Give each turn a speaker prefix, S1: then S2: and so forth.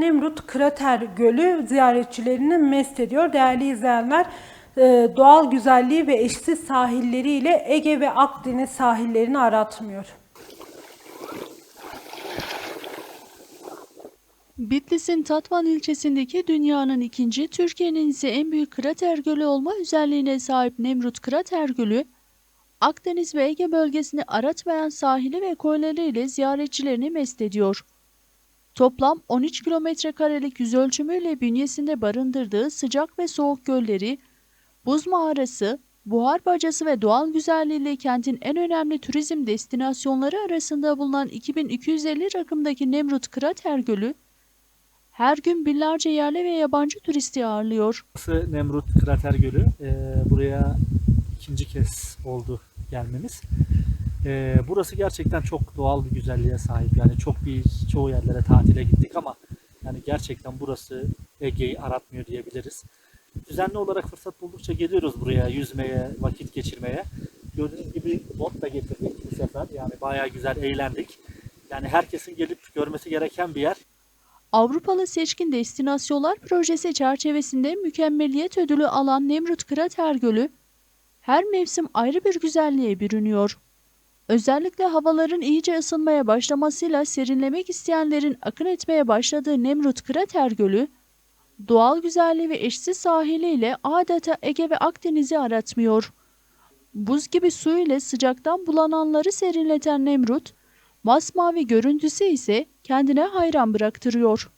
S1: Nemrut Krater Gölü ziyaretçilerini mest ediyor. Değerli izleyenler, e, doğal güzelliği ve eşsiz sahilleriyle Ege ve Akdeniz sahillerini aratmıyor.
S2: Bitlis'in Tatvan ilçesindeki dünyanın ikinci, Türkiye'nin ise en büyük krater gölü olma özelliğine sahip Nemrut Krater Gölü, Akdeniz ve Ege bölgesini aratmayan sahili ve koylarıyla ziyaretçilerini mest ediyor. Toplam 13 kilometre karelik yüz ölçümüyle bünyesinde barındırdığı sıcak ve soğuk gölleri, buz mağarası, buhar bacası ve doğal güzelliğiyle kentin en önemli turizm destinasyonları arasında bulunan 2250 rakımdaki Nemrut Krater Gölü, her gün binlerce yerli ve yabancı turisti ağırlıyor.
S3: Burası Nemrut Krater Gölü. Ee, buraya ikinci kez oldu gelmemiz. Ee, burası gerçekten çok doğal bir güzelliğe sahip. Yani çok bir çoğu yerlere tatile gittik ama yani gerçekten burası Ege'yi aratmıyor diyebiliriz. Düzenli olarak fırsat buldukça geliyoruz buraya yüzmeye, vakit geçirmeye. Gördüğünüz gibi bot da getirdik bu sefer. Yani bayağı güzel eğlendik. Yani herkesin gelip görmesi gereken bir yer.
S2: Avrupalı Seçkin Destinasyonlar Projesi çerçevesinde mükemmeliyet ödülü alan Nemrut Krater Gölü, her mevsim ayrı bir güzelliğe bürünüyor. Özellikle havaların iyice ısınmaya başlamasıyla serinlemek isteyenlerin akın etmeye başladığı Nemrut Krater Gölü, doğal güzelliği ve eşsiz sahiliyle adeta Ege ve Akdeniz'i aratmıyor. Buz gibi su ile sıcaktan bulananları serinleten Nemrut, masmavi görüntüsü ise kendine hayran bıraktırıyor.